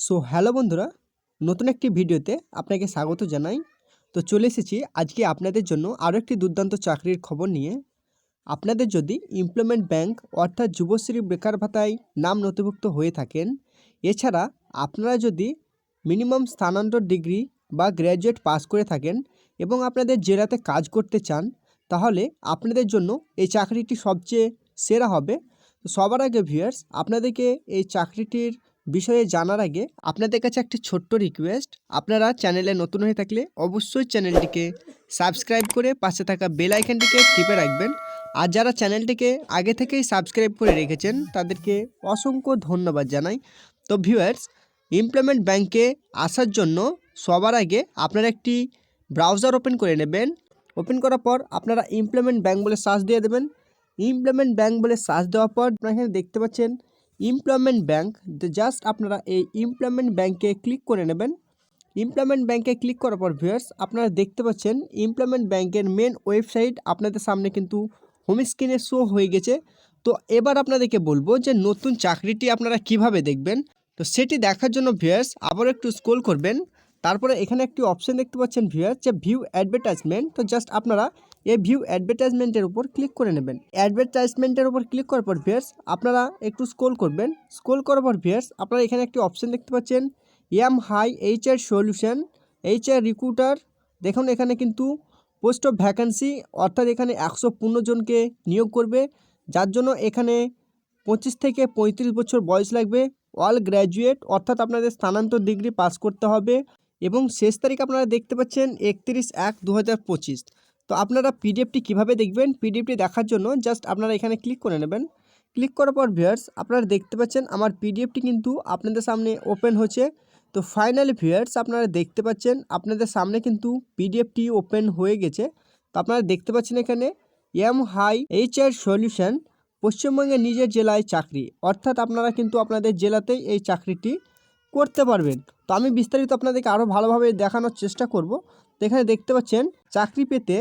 So hello বন্ধুরা, নতুন একটি ভিডিওতে আপনাকে স্বাগত জানাই। তো চলে এসেছি আজকে আপনাদের জন্য আরও একটি দুর্দান্ত চাকরির খবর নিয়ে। আপনাদের যদি ইমপ্লয়মেন্ট ব্যাংক অর্থাৎ যুবশ্রী বেকার ভাতায় নাম নথিভুক্ত হয়ে থাকেন, এছাড়া আপনারা যদি মিনিমাম স্থানান্তর ডিগ্রি বা গ্র্যাজুয়েট পাস করে থাকেন এবং আপনাদের জেলাতে কাজ করতে চান, তাহলে আপনাদের জন্য এই চাকরিটি সবচেয়ে সেরা হবে। তো সবার আগে ভিউয়ার্স আপনাদেরকে এই চাকরিটির বিষয়ে জানার আগে আপনাদের কাছে একটি ছোট্ট রিকোয়েস্ট আপনারা চ্যানেলে নতুন হয়ে থাকলে অবশ্যই চ্যানেলটিকে সাবস্ক্রাইব করে পাশে থাকা বেল আইকনটিকে টিপে রাখবেন। আর যারা চ্যানেলটিকে আগে থেকেই সাবস্ক্রাইব করে রেখেছেন, তাদেরকে অসংখ্য ধন্যবাদ জানাই। তো ভিউয়ার্স ইমপ্লয়মেন্ট ব্যাংকে আসার জন্য সবার আগে আপনারা একটি ব্রাউজার ওপেন করে নেবেন। ওপেন করার পর আপনারা ইমপ্লয়মেন্ট ব্যাংক বলে সার্চ দিয়ে দেবেন। ইমপ্লয়মেন্ট ব্যাংক বলে সার্চ দেওয়ার পর আপনারা এখানে দেখতে পাচ্ছেন ইমপ্লয়মেন্ট ব্যাংক জাস্ট আপনারা এই ইমপ্লয়মেন্ট ব্যাংকে ক্লিক করে নেবেন। ইমপ্লয়মেন্ট ব্যাংকে ক্লিক করার পর ভিউয়ার্স আপনারা দেখতে পাচ্ছেন ইমপ্লয়মেন্ট ব্যাংকের মেন ওয়েবসাইট আপনাদের সামনে কিন্তু হোম স্ক্রিনে শো হয়ে গেছে। তো এবার আপনাদেরকে বলব যে নতুন চাকরিটি আপনারা কীভাবে দেখবেন? তো সেটি দেখার জন্য ভিউয়ার্স আবার একটু স্ক্রোল করবেন। তারপরে এখানে একটি অপশন দেখতে পাচ্ছেন ভিউয়ার্স যে ভিউ অ্যাডভার্টাইজমেন্ট তো জাস্ট আপনারা এই ভিউ অ্যাডভার্টাইজমেন্টের উপর ক্লিক করে নেবেন। অ্যাডভার্টাইজমেন্টের উপর ক্লিক করার পর ভিউয়ার্স আপনারা একটু স্ক্রোল করবেন। স্ক্রোল করার পর ভিউয়ার্স আপনারা এখানে একটি অপশন দেখতে পাচ্ছেন। M high H R solution H R recruiter দেখুন, এখানে কিন্তু পোস্ট অফ ভ্যাকান্সি অর্থাৎ এখানে একশো পনেরো জনকে নিয়োগ করবে। যার জন্য এখানে পঁচিশ থেকে পঁয়ত্রিশ বছর বয়স লাগবে। অল গ্র্যাজুয়েট অর্থাৎ আপনাদের স্থানান্তর ডিগ্রি পাস করতে হবে। এবং শেষ তারিখ আপনারা দেখতে পাচ্ছেন একত্রিশ এক দু তো আপনারা পিডিএফটি কীভাবে দেখবেন? পিডিএফটি দেখার জন্য জাস্ট আপনারা এখানে ক্লিক করে নেবেন। ক্লিক করার পর ভিউয়ার্স আপনারা দেখতে পাচ্ছেন আমার পিডিএফটি কিন্তু আপনাদের সামনে ওপেন হচ্ছে। তো ফাইনালি ভিউয়ার্স আপনারা দেখতে পাচ্ছেন আপনাদের সামনে কিন্তু পিডিএফটি ওপেন হয়ে গেছে। তো আপনারা দেখতে পাচ্ছেন এখানে M high H R solution পশ্চিমবঙ্গের নিজের জেলায় চাকরি। অর্থাৎ আপনারা কিন্তু আপনাদের জেলাতেই এই চাকরিটি করতে পারবেন। তো আমি বিস্তারিত আপনাদেরকে আরও ভালোভাবে দেখানোর চেষ্টা করব। তো এখানে দেখতে পাচ্ছেন, চাকরি পেতে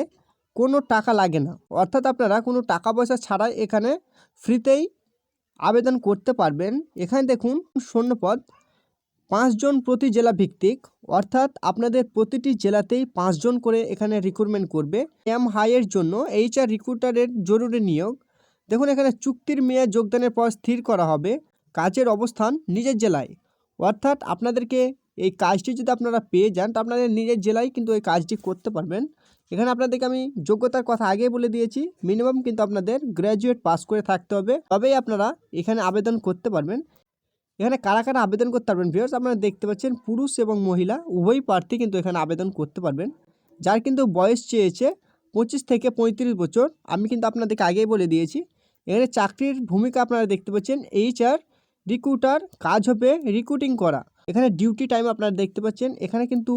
কোনো টাকা লাগে না। অর্থাৎ আপনারা কোনো টাকা পয়সা ছাড়াই এখানে ফ্রিতেই আবেদন করতে পারবেন। এখানে দেখুন শূন্যপদ পাঁচজন প্রতি জেলা ভিত্তিক। অর্থাৎ আপনাদের প্রতিটি জেলাতেই পাঁচজন করে এখানে রিক্রুটমেন্ট করবে। এম হাইয়ের জন্য এইচআর রিক্রুটারের জরুরি নিয়োগ। দেখুন, এখানে চুক্তির মেয়াদ যোগদানের পর স্থির করা হবে। কাজের অবস্থান নিজের জেলায়। অর্থাৎ আপনাদেরকে এই কাজটি যদি আপনারা পেয়ে যান, তা আপনাদের নিজের জেলায় কিন্তু এই কাজটি করতে পারবেন। এখানে আপনাদেরকে আমি যোগ্যতার কথা আগেই বলে দিয়েছি মিনিমাম কিন্তু আপনাদের গ্র্যাজুয়েট পাস করে থাকতে হবে। তবেই আপনারা এখানে আবেদন করতে পারবেন। এখানে কারা কারা আবেদন করতে পারবেন ভিউয়ার্স আপনারা দেখতে পাচ্ছেন পুরুষ এবং মহিলা, উভয় প্রার্থী কিন্তু এখানে আবেদন করতে পারবেন। যার কিন্তু বয়স চেয়েছে পঁচিশ থেকে পঁয়ত্রিশ বছর, আমি কিন্তু আপনাদেরকে আগেই বলে দিয়েছি। এখানে চাকরির ভূমিকা আপনারা দেখতে পাচ্ছেন এইচ আর রিক্রুটার কাজ হবে রিক্রুটিং করা। এখানে ডিউটি টাইম আপনারা দেখতে পাচ্ছেন, এখানে কিন্তু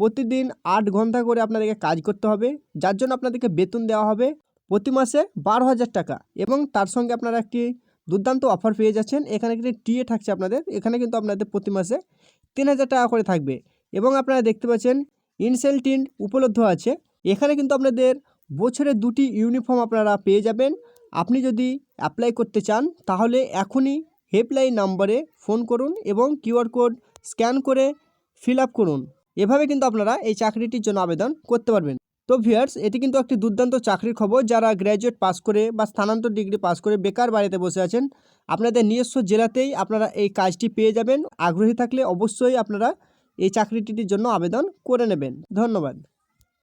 প্রতিদিন আট ঘণ্টা করে আপনাদেরকে কাজ করতে হবে, যার জন্য আপনাদেরকে বেতন দেওয়া হবে প্রতি মাসে বারো হাজার টাকা এবং তার সঙ্গে আপনারা একটি দুর্দান্ত অফার পেয়ে যাচ্ছেন। এখানে একটি টিএ থাকছে আপনাদের, এখানে কিন্তু আপনাদের প্রতি মাসে তিন হাজার টাকা করে থাকবে এবং আপনারা দেখতে পাচ্ছেন ইনসেলটিন উপলব্ধ আছে। এখানে কিন্তু আপনাদের বছরে দুটি ইউনিফর্ম আপনারা পেয়ে যাবেন। আপনি যদি অ্যাপ্লাই করতে চান, তাহলে এখনই হেল্পলাইন নাম্বারে ফোন করুন এবং কিউআর কোড স্ক্যান করে ফিল আপ করুন। এভাবে কিন্তু আপনারা এই চাকরিটির জন্য আবেদন করতে পারবেন। তো ভিয়ার্স এটি কিন্তু একটি দুর্দান্ত চাকরির খবর। যারা গ্র্যাজুয়েট পাস করে বা স্থানান্তর ডিগ্রি পাস করে বেকার বাড়িতে বসে আছেন, আপনাদের নিজস্ব জেলাতেই আপনারা এই কাজটি পেয়ে যাবেন। আগ্রহী থাকলে অবশ্যই আপনারা এই চাকরিটির জন্য আবেদন করে নেবেন। ধন্যবাদ।